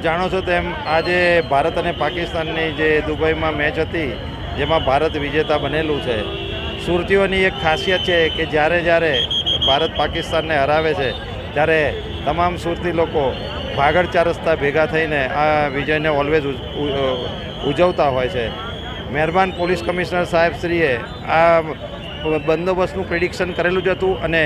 જાણો છો તેમ આજે ભારત અને પાકિસ્તાનની જે દુબઈમાં મેચ હતી, જેમાં ભારત વિજેતા બનેલું છે. સુરતીઓની એક ખાસિયત છે કે જ્યારે જ્યારે ભારત પાકિસ્તાનને હરાવે છે, ત્યારે તમામ સુરતી લોકો ભાગળ ચાર રસ્તા ભેગા થઈને આ વિજયને ઓલવેઝ ઉજવતા હોય છે. મહેરબાન પોલીસ કમિશનર સાહેબશ્રીએ આ બંદોબસ્તનું પ્રિડિક્શન કરેલું જ હતું અને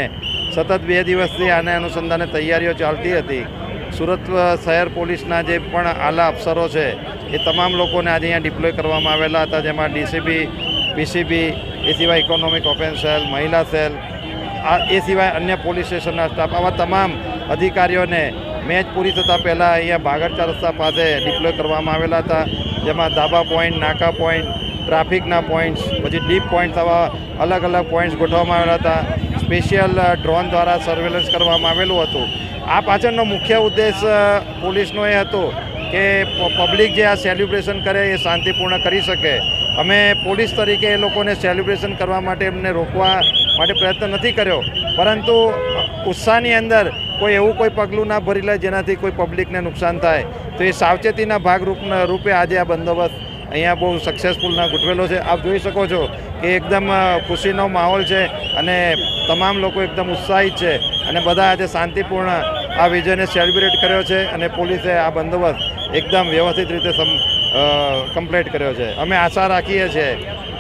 સતત બે દિવસથી આને અનુસંધાને તૈયારીઓ ચાલતી હતી. સુરત શહેર પોલીસના જે પણ આલા અફસરો છે, એ તમામ લોકોને આજે અહીંયા ડિપ્લોય કરવામાં આવેલા હતા, જેમાં ડીસીબી, પીસીબી, એ સિવાય ઇકોનોમિક ઓફેન્સ સેલ, મહિલા સેલ, આ એ સિવાય અન્ય પોલીસ સ્ટેશનના સ્ટાફ, આવા તમામ અધિકારીઓને મેચ પૂરી થતાં પહેલાં અહીંયા ભાગળ રસ્તા પાસે ડિપ્લોય કરવામાં આવેલા હતા, જેમાં ધાબા પોઈન્ટ, નાકા પોઈન્ટ, ટ્રાફિકના પોઈન્ટ્સ, પછી ડીપ પોઈન્ટ્સ આવા અલગ અલગ પોઈન્ટ્સ ગોઠવવામાં આવેલા હતા. સ્પેશિયલ ડ્રોન દ્વારા સર્વેલન્સ કરવામાં આવેલું હતું. આ પાછળનો મુખ્ય ઉદ્દેશ પોલીસનો એ હતો કે પબ્લિક જે આ સેલિબ્રેશન કરે એ શાંતિપૂર્ણ કરી શકે. અમે પોલીસ તરીકે એ લોકોને સેલિબ્રેશન કરવા માટે એમને રોકવા માટે પ્રયત્ન નથી કર્યો. પરંતુ ઉત્સાહની અંદર કોઈ એવું કોઈ પગલું ના ભરી લે જેનાથી કોઈ પબ્લિકને નુકસાન થાય. તો એ સાવચેતીના ભાગરૂપ રૂપે આજે આ બંદોબસ્ત અહીંયા બહુ સક્સેસફુલના ગોઠવેલો છે. આપ જોઈ શકો છો કે એકદમ ખુશીનો માહોલ છે અને તમામ લોકો એકદમ ઉત્સાહિત છે અને બધા આજે શાંતિપૂર્ણ આ વિજયને સેલિબ્રેટ કર્યો છે અને પોલીસે આ બંદોબસ્ત એકદમ વ્યવસ્થિત રીતે કમ્પ્લીટ કર્યો છે. અમે આશા રાખીએ છીએ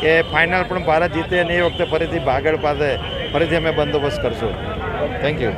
કે ફાઇનલ પણ ભારત જીતે અને એ વખતે ફરીથી ભાગળ પાસે ફરીથી અમે બંદોબસ્ત કરશું. Thank you